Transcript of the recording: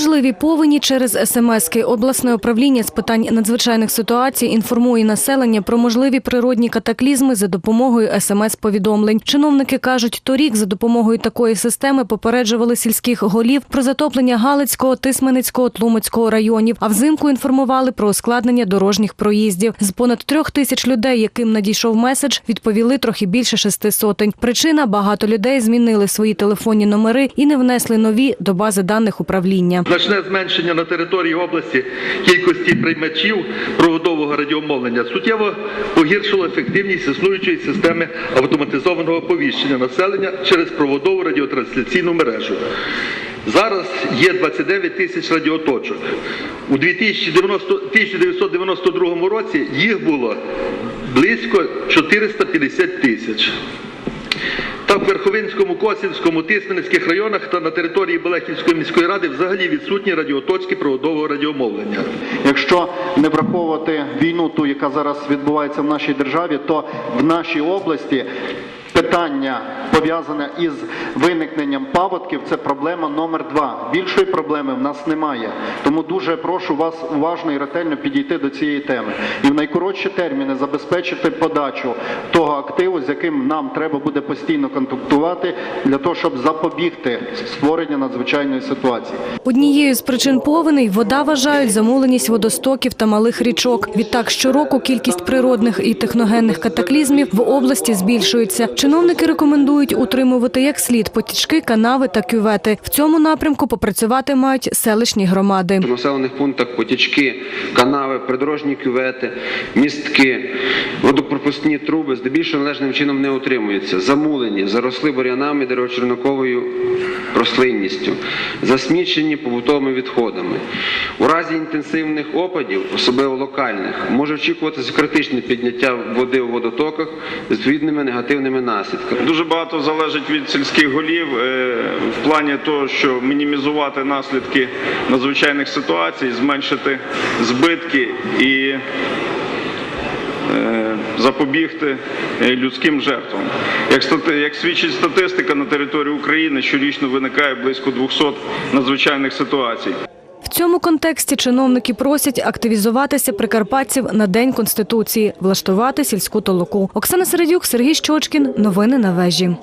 можливій повені через СМСки обласне управління з питань надзвичайних ситуацій інформує населення про можливі природні катаклізми за допомогою СМС-повідомлень. Чиновники кажуть, торік за допомогою такої системи попереджували сільських голів про затоплення Галицького, Тисменицького, Тлумацького районів, а взимку інформували про ускладнення дорожніх проїздів. З понад трьох тисяч людей, яким надійшов меседж, відповіли трохи більше шести сотень. Причина багато людей змінили свої телефонні номери і не внесли нові до бази даних управління. Значне зменшення на території області кількості приймачів проводового радіомовлення суттєво погіршило ефективність існуючої системи автоматизованого оповіщення населення через проводову радіотрансляційну мережу. Зараз є 29 тисяч радіоточок. У 2090 1992 році їх було близько 450 тисяч. Та в Верховинському, Косівському, Тисменських районах та на території Белехівської міської ради взагалі відсутні радіоточки проводового радіомовлення. Якщо не враховувати війну, ту, яка зараз відбувається в нашій державі, то в нашій області питання пов'язане із виникненням паводків це проблема номер два. Більшої проблеми в нас немає. Тому дуже прошу вас уважно і ретельно підійти до цієї теми і в найкоротші терміни забезпечити подачу того активу, з яким нам треба буде постійно контактувати для того, щоб запобігти створенню надзвичайної ситуації. Однією з причин повеней вода вважають замуленість водостоків та малих річок. Відтак щороку кількість природних і техногенних катаклізмів в області збільшується. Чиновники рекомендують утримувати як слід потічки, канави та кювети. В цьому напрямку попрацювати мають селищні громади. В населених пунктах потічки, канави, придорожні кювети, містки, водопропускні труби здебільшого належним чином не утримуються, замулені, заросли бур'янами деревочерноковою рослинністю, засмічені побутовими відходами. У разі інтенсивних опадів, особливо локальних, може очікуватися критичне підняття води у водотоках з відповідними негативними наслідками. Дуже багато залежить від сільських голів е, в плані того, що мінімізувати наслідки надзвичайних ситуацій, зменшити збитки і е, запобігти е, людським жертвам. Як, як свідчить статистика, на території України щорічно виникає близько 200 надзвичайних ситуацій. Цьому контексті чиновники просять активізуватися прикарпатців на День Конституції, влаштувати сільську толоку. Оксана Середюк, Сергій Щочкін. Новини на вежі.